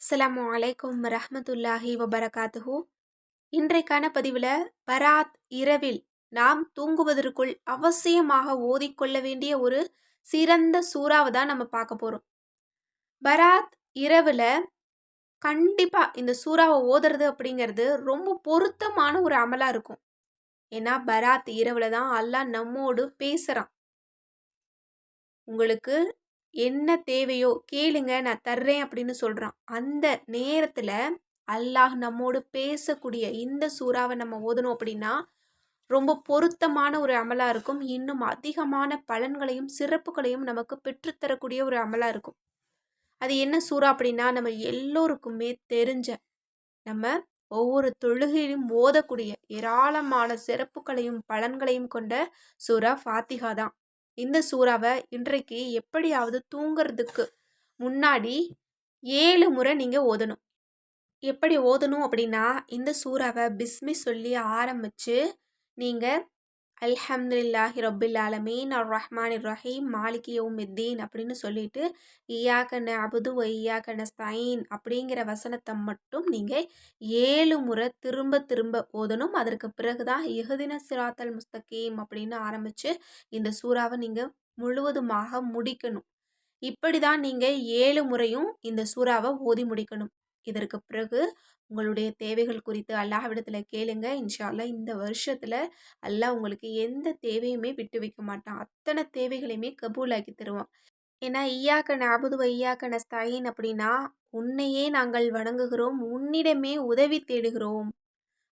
அஸ்ஸலாமு அலைக்கும் ரஹமத்துல்லாஹி வபரகாத்துஹு. இன்றைக்கான பதிவில் பராத் இரவில் நாம் தூங்குவதற்குள் அவசியமாக ஓதிக்கொள்ள வேண்டிய ஒரு சிறந்த சூறாவை தான் நம்ம பார்க்க போகிறோம் பராத் இரவில் கண்டிப்பாக இந்த சூறாவை ஓதுறது அப்படிங்கிறது ரொம்ப பொருத்தமான ஒரு அமலாக இருக்கும். ஏன்னா பராத் இரவில் தான் அல்லாஹ் நம்மோடு பேசுகிறான் உங்களுக்கு என்ன தேவையோ கேளுங்க நான் தர்றேன் அப்படின்னு சொல்கிறான் அந்த நேரத்தில் அல்லாஹ் நம்மோடு பேசக்கூடிய இந்த சூறாவை நம்ம ஓதணும் அப்படின்னா ரொம்ப பொருத்தமான ஒரு அமலாக இருக்கும். இன்னும் அதிகமான பலன்களையும் சிறப்புகளையும் நமக்கு பெற்றுத்தரக்கூடிய ஒரு அமலாக இருக்கும். அது என்ன சூறா அப்படின்னா நம்ம எல்லோருக்குமே தெரிஞ்ச நம்ம ஒவ்வொரு தொழுகையிலும் ஓதக்கூடிய ஏராளமான சிறப்புகளையும் பலன்களையும் கொண்ட சூறா ஃபாத்திகா தான். இந்த சூறாவை இன்றைக்கு எப்படியாவது தூங்குறதுக்கு முன்னாடி ஏழு முறை நீங்கள் ஓதணும். எப்படி ஓதணும் அப்படின்னா இந்த சூறாவை பிஸ்மி சொல்லி ஆரம்பித்து நீங்கள் அல்ஹம்துல்லாஹி ரபில் ஆலமீன் அர் ரஹ்மான் ரஹீம் மாலிகி யௌமித்தீன் அப்படின்னு சொல்லிட்டு ஈயாக்க அபுது ஒய்யாக்க நஸ்தாயின் அப்படிங்கிற வசனத்தை மட்டும் நீங்கள் ஏழு முறை திரும்ப திரும்ப ஓதணும். அதற்கு பிறகு தான் சிராத்தல் முஸ்தகீம் அப்படின்னு ஆரம்பித்து இந்த சூறாவை நீங்கள் முழுவதுமாக முடிக்கணும். இப்படி தான் நீங்கள் ஏழு முறையும் இந்த சூறாவை ஓதி முடிக்கணும். இதற்கு பிறகு உங்களுடைய தேவைகள் குறித்து அல்லாஹ்விடத்தில் கேளுங்க. இன்ஷால்லா இந்த வருஷத்தில் அல்லாஹ் உங்களுக்கு எந்த தேவையுமே விட்டு வைக்க மாட்டான். அத்தனை தேவைகளையுமே கபூலாக்கி தருவான். ஏன்னா ஈயாக்க நாபுது ஐயாக்கன நஸ்தாயின் அப்படின்னா உன்னையே நாங்கள் வணங்குகிறோம். உன்னிடமே உதவி தேடுகிறோம்.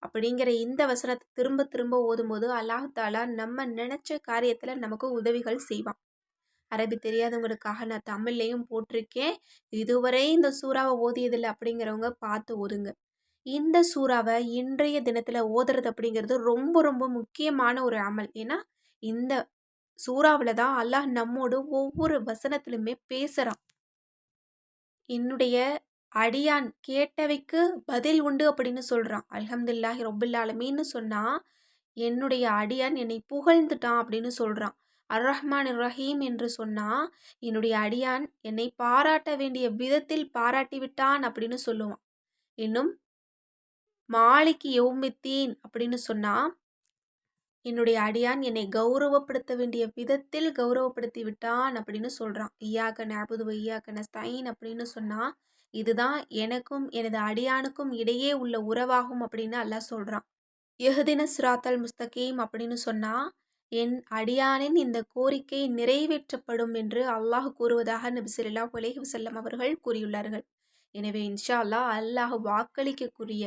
அப்படிங்கிற இந்த வசனத்தை திரும்ப திரும்ப ஓதும்போது அல்லாஹாலா நம்ம நினச்ச காரியத்தில் நமக்கு உதவிகள் செய்வான். அரபி தெரியாதவங்களுக்காக நான் தமிழ்லையும் போட்டிருக்கேன். இதுவரை இந்த சூறாவை ஓதியதில்லை அப்படிங்கிறவங்க பார்த்து ஓதுங்க. இந்த சூறாவை இன்றைய தினத்தில் ஓதுறது அப்படிங்கிறது ரொம்ப ரொம்ப முக்கியமான ஒரு அமல். ஏன்னா இந்த சூறாவில் தான் அல்லாஹ் நம்மோடு ஒவ்வொரு வசனத்திலுமே பேசுகிறான் என்னுடைய அடியான் கேட்டவைக்கு பதில் உண்டு அப்படின்னு சொல்கிறான் அலமதுல்லாஹி ரொபுல்லாலமீன்னு சொன்னால் என்னுடைய அடியான் என்னை புகழ்ந்துட்டான் அப்படின்னு சொல்கிறான் அர் ரஹ்மான் ரஹீம் என்று சொன்னால் என்னுடைய அடியான் என்னை பாராட்ட வேண்டிய விதத்தில் பாராட்டி விட்டான் அப்படின்னு சொல்லுவான். இன்னும் மாலிக்கு யௌமித்தீன் அப்படின்னு சொன்னால் என்னுடைய அடியான் என்னை கௌரவப்படுத்த வேண்டிய விதத்தில் கௌரவப்படுத்தி விட்டான் அப்படின்னு சொல்கிறான் ஐயாக்க நாபுது ஐயாக்க நஸ்தைன் அப்படின்னு சொன்னால் இதுதான் எனக்கும் எனது அடியானுக்கும் இடையே உள்ள உறவாகும் அப்படின்னு அல்லாஹ் சொல்கிறான் எஹதின சிராத்தல் முஸ்தகீம் அப்படின்னு சொன்னால் என் அடியானின் இந்த கோரிக்கை நிறைவேற்றப்படும் என்று அல்லாஹ் கூறுவதாக நபி சொல்லா உலகி வசல்லம் அவர்கள் கூறியுள்ளார்கள். எனவே இன்ஷா அல்லாஹ் அல்லாஹ் வாக்களிக்கக்கூடிய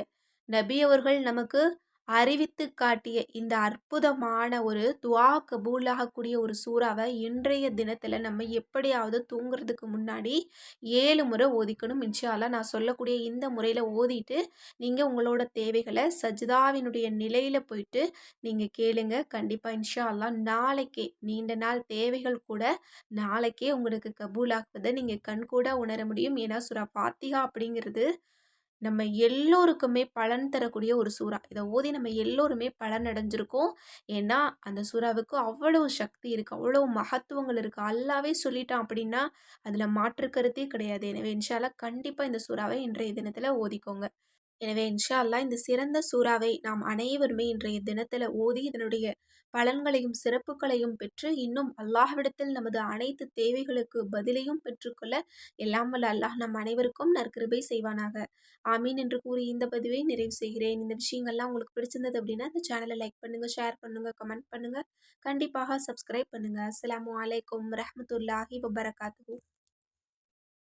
நபி அவர்கள் நமக்கு அறிவித்து காட்டிய இந்த அற்புதமான ஒரு துவா கபூலாகக்கூடிய ஒரு சூறாவை இன்றைய தினத்தில் நம்ம எப்படியாவது தூங்குறதுக்கு முன்னாடி ஏழு முறை ஓதிக்கணும். இன்ஷால்லா நான் சொல்லக்கூடிய இந்த முறையில் ஓதிட்டு நீங்கள் உங்களோட தேவைகளை சஜிதாவினுடைய நிலையில் போயிட்டு நீங்கள் கேளுங்க. கண்டிப்பாக இன்ஷா நாளைக்கே நீண்ட நாள் தேவைகள் கூட நாளைக்கே உங்களுக்கு கபூலாக்குவதை நீங்கள் கண்கூட உணர முடியும். ஏன்னா சுறா பாத்திகா அப்படிங்கிறது நம்ம எல்லோருக்குமே பலன் தரக்கூடிய ஒரு சூறா. இதை ஓதி நம்ம எல்லோருமே பலன் அடைஞ்சிருக்கோம். ஏன்னா அந்த சூறாவுக்கு அவ்வளவு சக்தி இருக்குது அவ்வளோ மகத்துவங்கள் இருக்குது அல்லாவே சொல்லிட்டான் அப்படின்னா அதில் மாற்று கருத்தே கிடையாது. எனவே இன்ஷால்லா கண்டிப்பாக இந்த சூறாவை இன்றைய தினத்தில் ஓதிக்கோங்க. எனவே இன்ஷா அல்லா இந்த சிறந்த சூறாவை நாம் அனைவருமே இன்றைய தினத்தில் ஓதி இதனுடைய பலன்களையும் சிறப்புகளையும் பெற்று இன்னும் அல்லாஹ்விடத்தில் நமது அனைத்து தேவைகளுக்கு பதிலையும் பெற்றுக்கொள்ள எல்லாம் வல்ல அல்லாஹ் நம் அனைவருக்கும் நற்கிருபை செய்வானாக. ஆமீன் என்று கூறி இந்த பதிவை நிறைவு செய்கிறேன். இந்த விஷயங்கள்லாம் உங்களுக்கு பிடிச்சிருந்தது அப்படின்னா இந்த சேனலை லைக் பண்ணுங்கள் ஷேர் பண்ணுங்கள் கமெண்ட் பண்ணுங்கள் கண்டிப்பாக சப்ஸ்கிரைப் பண்ணுங்கள் அஸ்லாம் வலைக்கம் ரஹமத்துல்லாஹி வபரகாத்து